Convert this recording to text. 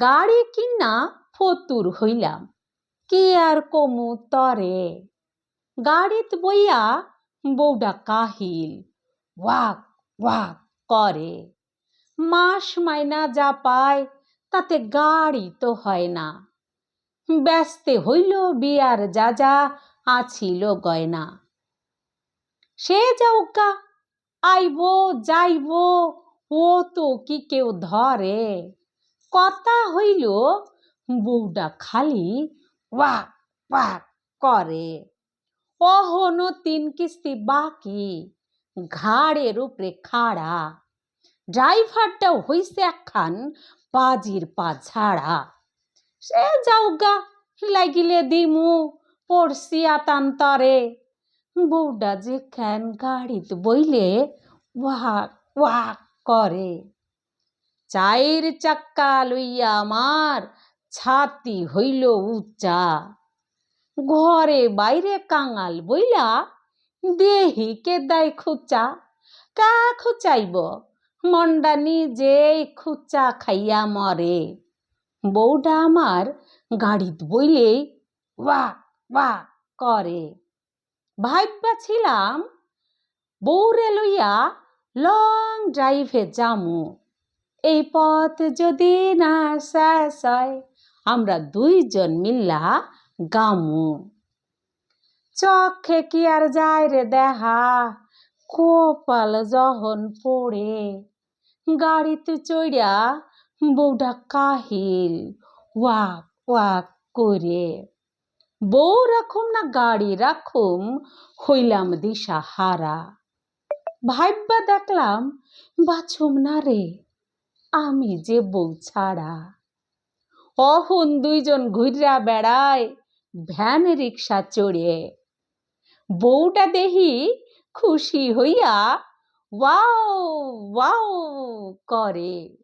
গাড়ি কিনা ফতুর হইলাম। কি আর কমু তরে? গাড়িত বইয়া বউডা কাহিল। ওয়াক ওয়াক করে। মাস মাইনা যা পায়, তাতে গাড়ি তো হয় না। ব্যস্তে হইল বিয়ার যা যা, আছিল গয়না। সে যাউকা আইব, যাইব, ও তো কি কেউ ধরে। কথা হইল, বউডা খালি ওয়াক ওয়াক করে। অহনো তিন কিস্তি বাকি ঘাড়ের উপরে খাড়া। ড্রাইভারটাও হইছে একখান বাজির পা ঝাড়া সে যাওগা, লাগিলে দিমু পড়ছি আতান্তরে। বউডা যে কেন গাড়িত বইলে ওয়াক ওয়াক করে। চায়ের চাক্কা লইয়া আমার ছাতি হইল উচ্চা ঘরে বাইরে কাঙাল বইলা দেহি কে দেয় খুচা। কা খুচাইব? মন্ডা নিজেই খুচা খাইয়া মরে। বউটা আমার গাড়িত বইলেই ওয়া ওয়া করে। ভাইবা ছিলাম, বউরে লইয়া লং ড্রাইভে যামু। এই পথ যদি না শেষ হয়, আমরা দুইজন মিল্লা গামু। চক্ষে কি আর যায় রে দেহা? কপাল যখন পড়ে, গাড়িতে চড়িয়া বউটা কাহিল ওয়াক ওয়াক করে। বউ রাখুম না গাড়ি রাখুম, হইলাম দিশা হারা ভাইব্বা দেখলাম বাছুম না রে। আমি যে বউ ছাড়া। অহন দুইজন ঘুরিয়া বেড়ায়, ভ্যান রিক্সা চড়ে। বউটা দেহি খুশি হইয়া, ওয়াও ওয়াও করে।